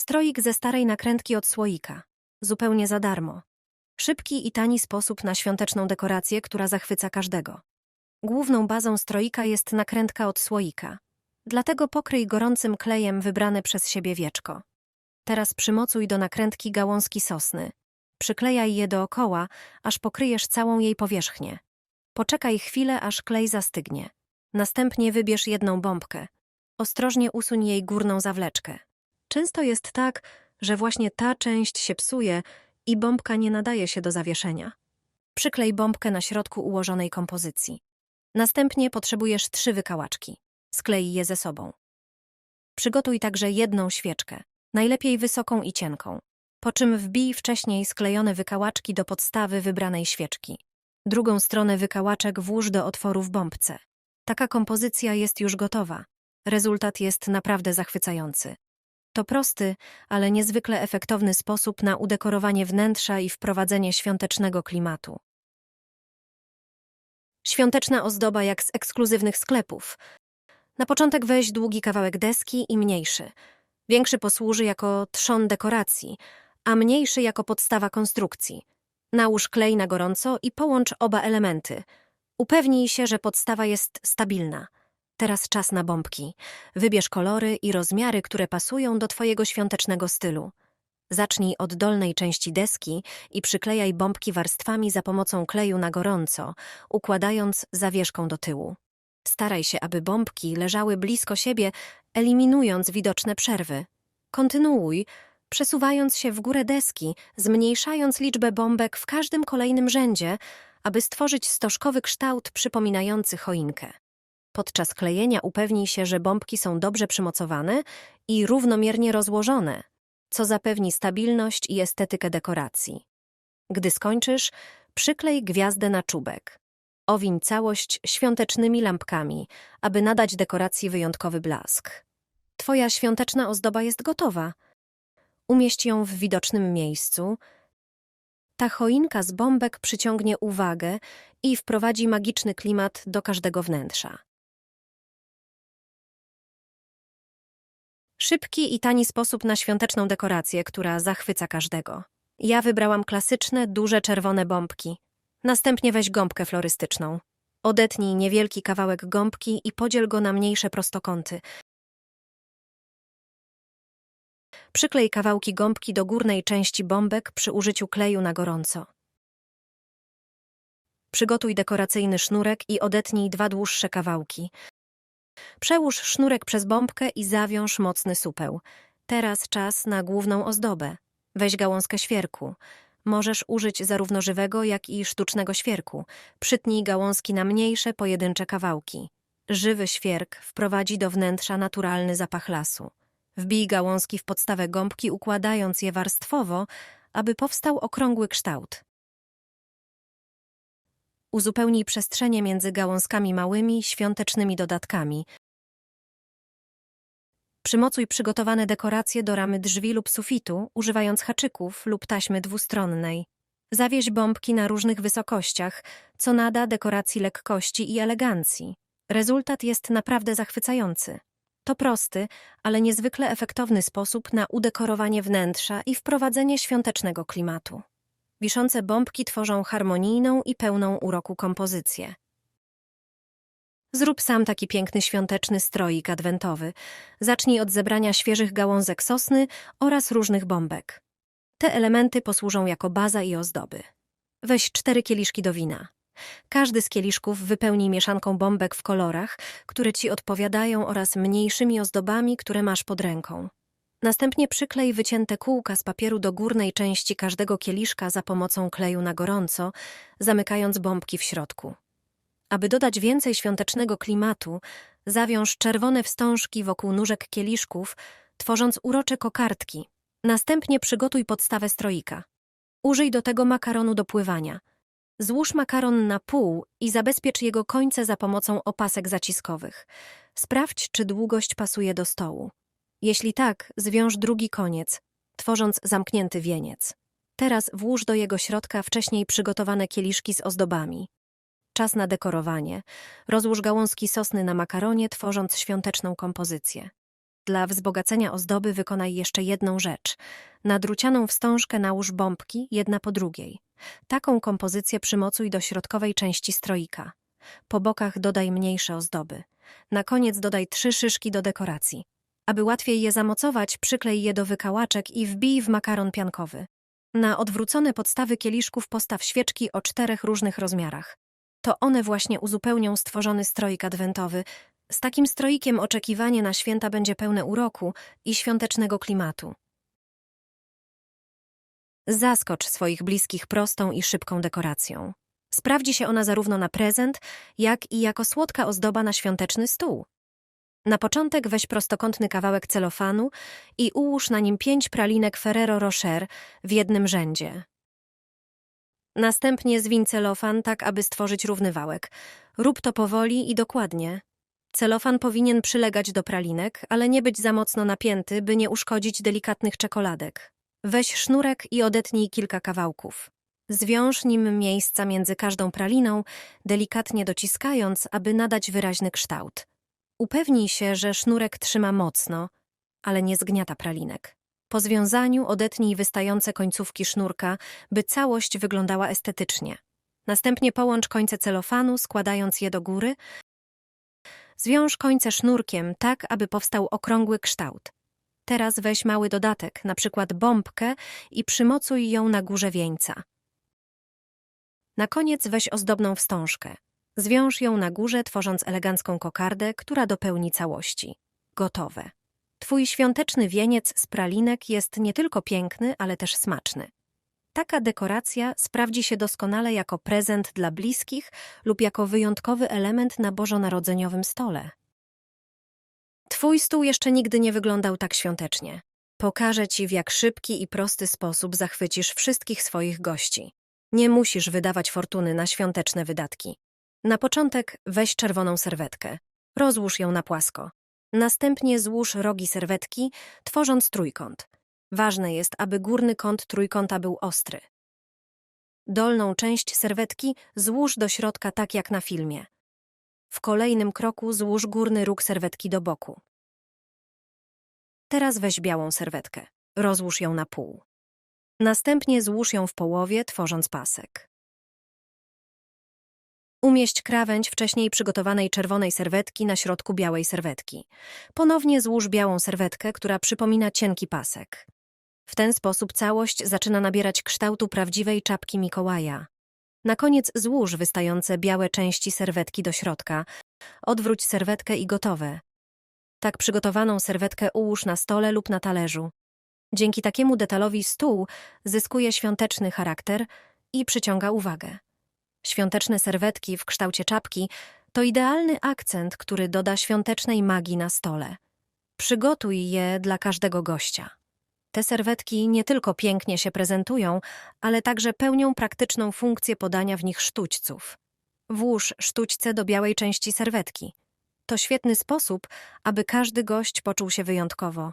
Stroik ze starej nakrętki od słoika. Zupełnie za darmo. Szybki i tani sposób na świąteczną dekorację, która zachwyca każdego. Główną bazą stroika jest nakrętka od słoika. Dlatego pokryj gorącym klejem wybrane przez siebie wieczko. Teraz przymocuj do nakrętki gałązki sosny. Przyklejaj je dookoła, aż pokryjesz całą jej powierzchnię. Poczekaj chwilę, aż klej zastygnie. Następnie wybierz jedną bombkę. Ostrożnie usuń jej górną zawleczkę. Często jest tak, że właśnie ta część się psuje i bombka nie nadaje się do zawieszenia. Przyklej bombkę na środku ułożonej kompozycji. Następnie potrzebujesz trzy wykałaczki. Sklej je ze sobą. Przygotuj także jedną świeczkę, najlepiej wysoką i cienką, po czym wbij wcześniej sklejone wykałaczki do podstawy wybranej świeczki. Drugą stronę wykałaczek włóż do otworu w bombce. Taka kompozycja jest już gotowa. Rezultat jest naprawdę zachwycający. To prosty, ale niezwykle efektowny sposób na udekorowanie wnętrza i wprowadzenie świątecznego klimatu. Świąteczna ozdoba jak z ekskluzywnych sklepów. Na początek weź długi kawałek deski i mniejszy. Większy posłuży jako trzon dekoracji, a mniejszy jako podstawa konstrukcji. Nałóż klej na gorąco i połącz oba elementy. Upewnij się, że podstawa jest stabilna. Teraz czas na bombki. Wybierz kolory i rozmiary, które pasują do Twojego świątecznego stylu. Zacznij od dolnej części deski i przyklejaj bombki warstwami za pomocą kleju na gorąco, układając zawieszką do tyłu. Staraj się, aby bombki leżały blisko siebie, eliminując widoczne przerwy. Kontynuuj, przesuwając się w górę deski, zmniejszając liczbę bombek w każdym kolejnym rzędzie, aby stworzyć stożkowy kształt przypominający choinkę. Podczas klejenia upewnij się, że bombki są dobrze przymocowane i równomiernie rozłożone, co zapewni stabilność i estetykę dekoracji. Gdy skończysz, przyklej gwiazdę na czubek. Owiń całość świątecznymi lampkami, aby nadać dekoracji wyjątkowy blask. Twoja świąteczna ozdoba jest gotowa. Umieść ją w widocznym miejscu. Ta choinka z bombek przyciągnie uwagę i wprowadzi magiczny klimat do każdego wnętrza. Szybki i tani sposób na świąteczną dekorację, która zachwyca każdego. Ja wybrałam klasyczne, duże czerwone bombki. Następnie weź gąbkę florystyczną. Odetnij niewielki kawałek gąbki i podziel go na mniejsze prostokąty. Przyklej kawałki gąbki do górnej części bombek przy użyciu kleju na gorąco. Przygotuj dekoracyjny sznurek i odetnij dwa dłuższe kawałki. Przełóż sznurek przez bombkę i zawiąż mocny supeł. Teraz czas na główną ozdobę. Weź gałązkę świerku. Możesz użyć zarówno żywego, jak i sztucznego świerku. Przytnij gałązki na mniejsze, pojedyncze kawałki. Żywy świerk wprowadzi do wnętrza naturalny zapach lasu. Wbij gałązki w podstawę gąbki, układając je warstwowo, aby powstał okrągły kształt. Uzupełnij przestrzenie między gałązkami małymi, świątecznymi dodatkami. Przymocuj przygotowane dekoracje do ramy drzwi lub sufitu, używając haczyków lub taśmy dwustronnej. Zawieź bombki na różnych wysokościach, co nada dekoracji lekkości i elegancji. Rezultat jest naprawdę zachwycający. To prosty, ale niezwykle efektowny sposób na udekorowanie wnętrza i wprowadzenie świątecznego klimatu. Wiszące bombki tworzą harmonijną i pełną uroku kompozycję. Zrób sam taki piękny świąteczny stroik adwentowy. Zacznij od zebrania świeżych gałązek sosny oraz różnych bombek. Te elementy posłużą jako baza i ozdoby. Weź cztery kieliszki do wina. Każdy z kieliszków wypełnij mieszanką bombek w kolorach, które ci odpowiadają oraz mniejszymi ozdobami, które masz pod ręką. Następnie przyklej wycięte kółka z papieru do górnej części każdego kieliszka za pomocą kleju na gorąco, zamykając bombki w środku. Aby dodać więcej świątecznego klimatu, zawiąż czerwone wstążki wokół nóżek kieliszków, tworząc urocze kokardki. Następnie przygotuj podstawę stroika. Użyj do tego makaronu do pływania. Złóż makaron na pół i zabezpiecz jego końce za pomocą opasek zaciskowych. Sprawdź, czy długość pasuje do stołu. Jeśli tak, zwiąż drugi koniec, tworząc zamknięty wieniec. Teraz włóż do jego środka wcześniej przygotowane kieliszki z ozdobami. Czas na dekorowanie. Rozłóż gałązki sosny na makaronie, tworząc świąteczną kompozycję. Dla wzbogacenia ozdoby wykonaj jeszcze jedną rzecz. Na drucianą wstążkę nałóż bombki, jedna po drugiej. Taką kompozycję przymocuj do środkowej części stroika. Po bokach dodaj mniejsze ozdoby. Na koniec dodaj trzy szyszki do dekoracji. Aby łatwiej je zamocować, przyklej je do wykałaczek i wbij w makaron piankowy. Na odwrócone podstawy kieliszków postaw świeczki o czterech różnych rozmiarach. To one właśnie uzupełnią stworzony stroik adwentowy. Z takim stroikiem oczekiwanie na święta będzie pełne uroku i świątecznego klimatu. Zaskocz swoich bliskich prostą i szybką dekoracją. Sprawdzi się ona zarówno na prezent, jak i jako słodka ozdoba na świąteczny stół. Na początek weź prostokątny kawałek celofanu i ułóż na nim pięć pralinek Ferrero Rocher w jednym rzędzie. Następnie zwiń celofan tak, aby stworzyć równy wałek. Rób to powoli i dokładnie. Celofan powinien przylegać do pralinek, ale nie być za mocno napięty, by nie uszkodzić delikatnych czekoladek. Weź sznurek i odetnij kilka kawałków. Zwiąż nim miejsca między każdą praliną, delikatnie dociskając, aby nadać wyraźny kształt. Upewnij się, że sznurek trzyma mocno, ale nie zgniata pralinek. Po związaniu odetnij wystające końcówki sznurka, by całość wyglądała estetycznie. Następnie połącz końce celofanu, składając je do góry. Zwiąż końce sznurkiem tak, aby powstał okrągły kształt. Teraz weź mały dodatek, na przykład bombkę i przymocuj ją na górze wieńca. Na koniec weź ozdobną wstążkę. Zwiąż ją na górze, tworząc elegancką kokardę, która dopełni całości. Gotowe. Twój świąteczny wieniec z pralinek jest nie tylko piękny, ale też smaczny. Taka dekoracja sprawdzi się doskonale jako prezent dla bliskich lub jako wyjątkowy element na bożonarodzeniowym stole. Twój stół jeszcze nigdy nie wyglądał tak świątecznie. Pokażę ci, w jak szybki i prosty sposób zachwycisz wszystkich swoich gości. Nie musisz wydawać fortuny na świąteczne wydatki. Na początek weź czerwoną serwetkę. Rozłóż ją na płasko. Następnie złóż rogi serwetki, tworząc trójkąt. Ważne jest, aby górny kąt trójkąta był ostry. Dolną część serwetki złóż do środka tak jak na filmie. W kolejnym kroku złóż górny róg serwetki do boku. Teraz weź białą serwetkę. Rozłóż ją na pół. Następnie złóż ją w połowie, tworząc pasek. Umieść krawędź wcześniej przygotowanej czerwonej serwetki na środku białej serwetki. Ponownie złóż białą serwetkę, która przypomina cienki pasek. W ten sposób całość zaczyna nabierać kształtu prawdziwej czapki Mikołaja. Na koniec złóż wystające białe części serwetki do środka. Odwróć serwetkę i gotowe. Tak przygotowaną serwetkę ułóż na stole lub na talerzu. Dzięki takiemu detalowi stół zyskuje świąteczny charakter i przyciąga uwagę. Świąteczne serwetki w kształcie czapki to idealny akcent, który doda świątecznej magii na stole. Przygotuj je dla każdego gościa. Te serwetki nie tylko pięknie się prezentują, ale także pełnią praktyczną funkcję podania w nich sztućców. Włóż sztućce do białej części serwetki. To świetny sposób, aby każdy gość poczuł się wyjątkowo.